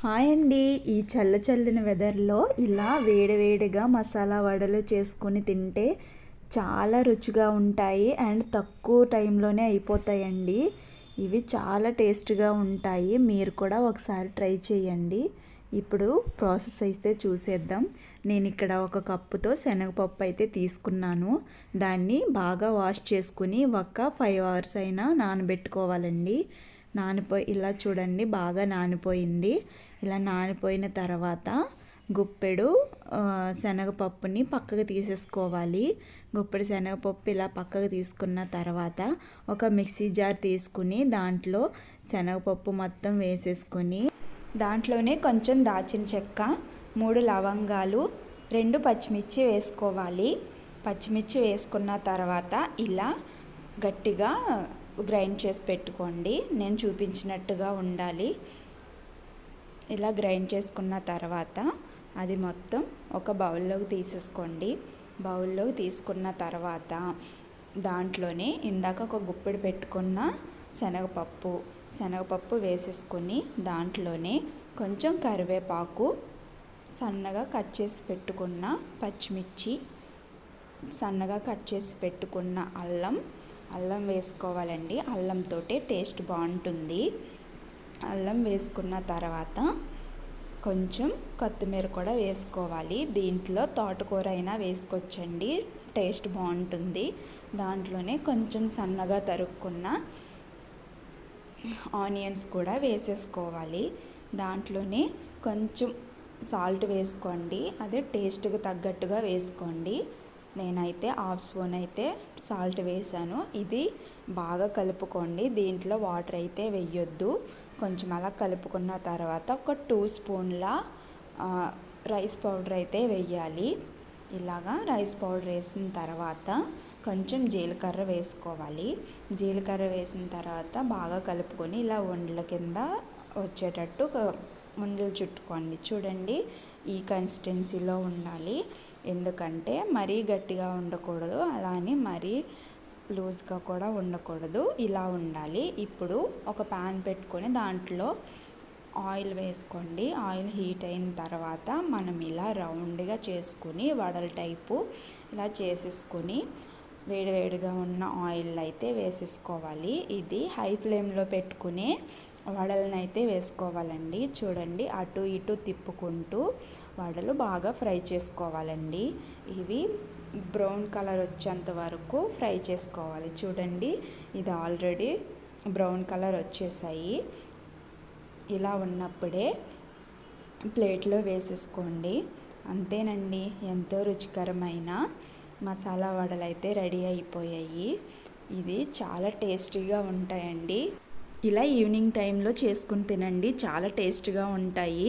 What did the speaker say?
Hi అండి. ఈ చల్ల చల్లిన వెదర్లో ఇలా వేడివేడిగా మసాలా వడలు చేసుకుని తింటే చాలా రుచిగా ఉంటాయి అండ్ తక్కువ టైంలోనే అయిపోతాయండి. ఇవి చాలా టేస్ట్గా ఉంటాయి. మీరు కూడా ఒకసారి ట్రై చేయండి. ఇప్పుడు ప్రాసెస్ అయితే చూసేద్దాం. నేను ఇక్కడ ఒక కప్పుతో శనగపప్పు అయితే తీసుకున్నాను. దాన్ని బాగా వాష్ చేసుకుని ఒక ఫైవ్ అవర్స్ అయినా నానబెట్టుకోవాలండి. నానిపోయి ఇలా చూడండి బాగా నానిపోయింది. ఇలా నానిపోయిన తర్వాత గుప్పెడు శనగపప్పుని పక్కకు తీసేసుకోవాలి. గుప్పెడు శనగపప్పు ఇలా పక్కకు తీసుకున్న తర్వాత ఒక మిక్సీ జార్ తీసుకుని దాంట్లో శనగపప్పు మొత్తం వేసేసుకొని దాంట్లోనే కొంచెం దాచిన చెక్క మూడు లవంగాలు రెండు పచ్చిమిర్చి వేసుకోవాలి. పచ్చిమిర్చి వేసుకున్న తర్వాత ఇలా గట్టిగా గ్రైండ్ చేసి పెట్టుకోండి. నేను చూపించినట్టుగా ఉండాలి. ఇలా గ్రైండ్ చేసుకున్న తర్వాత అది మొత్తం ఒక బౌల్లోకి తీసేసుకోండి. బౌల్లోకి తీసుకున్న తర్వాత దాంట్లోనే ఇందాక ఒక గుప్పెడు పెట్టుకున్న శనగపప్పు శనగపప్పు వేసేసుకొని దాంట్లోనే కొంచెం కరివేపాకు సన్నగా కట్ చేసి పెట్టుకున్న పచ్చిమిర్చి సన్నగా కట్ చేసి పెట్టుకున్న అల్లం అల్లం వేసుకోవాలండి. అల్లంతో టేస్ట్ బాగుంటుంది. అల్లం వేసుకున్న తర్వాత కొంచెం కొత్తిమీర కూడా వేసుకోవాలి. దీంట్లో తోటకూర అయినా వేసుకోవచ్చండి. టేస్ట్ బాగుంటుంది. దాంట్లోనే కొంచెం సన్నగా తరుక్కున్న ఆనియన్స్ కూడా వేసేసుకోవాలి. దాంట్లోనే కొంచెం సాల్ట్ వేసుకోండి. అదే టేస్ట్కి తగ్గట్టుగా వేసుకోండి. నేనైతే హాఫ్ స్పూన్ అయితే సాల్ట్ వేసాను. ఇది బాగా కలుపుకోండి. దీంట్లో వాటర్ అయితే వేయొద్దు. కొంచెం అలా కలుపుకున్న తర్వాత ఒక టూ స్పూన్ల రైస్ పౌడర్ అయితే వేయాలి. ఇలాగా రైస్ పౌడర్ వేసిన తర్వాత కొంచెం జీలకర్ర వేసుకోవాలి. జీలకర్ర వేసిన తర్వాత బాగా కలుపుకొని ఇలా వండల కింద వచ్చేటట్టు ఉండలు చుట్టుకోండి. చూడండి ఈ కన్సిస్టెన్సీలో ఉండాలి. ఎందుకంటే మరీ గట్టిగా ఉండకూడదు అలానే మరీ లూజ్గా కూడా ఉండకూడదు. ఇలా ఉండాలి. ఇప్పుడు ఒక ప్యాన్ పెట్టుకొని దాంట్లో ఆయిల్ వేసుకోండి. ఆయిల్ హీట్ అయిన తర్వాత మనం ఇలా రౌండ్గా చేసుకుని వడల టైపు ఇలా చేసేసుకొని వేడివేడిగా ఉన్న ఆయిల్ అయితే వేసేసుకోవాలి. ఇది హై ఫ్లేమ్లో పెట్టుకునే వడలను అయితే వేసుకోవాలండి. చూడండి అటు ఇటు తిప్పుకుంటూ వడలు బాగా ఫ్రై చేసుకోవాలండి. ఇవి బ్రౌన్ కలర్ వచ్చేంత వరకు ఫ్రై చేసుకోవాలి. చూడండి ఇది ఆల్రెడీ బ్రౌన్ కలర్ వచ్చేసాయి. ఇలా ఉన్నప్పుడే ప్లేట్లో వేసేసుకోండి. అంతేనండి ఎంతో రుచికరమైన మసాలా వడలు అయితే రెడీ అయిపోయాయి. ఇది చాలా టేస్టీగా ఉంటాయండి. ఇలా ఈవినింగ్ టైంలో చేసుకుని తినండి చాలా టేస్ట్గా ఉంటాయి.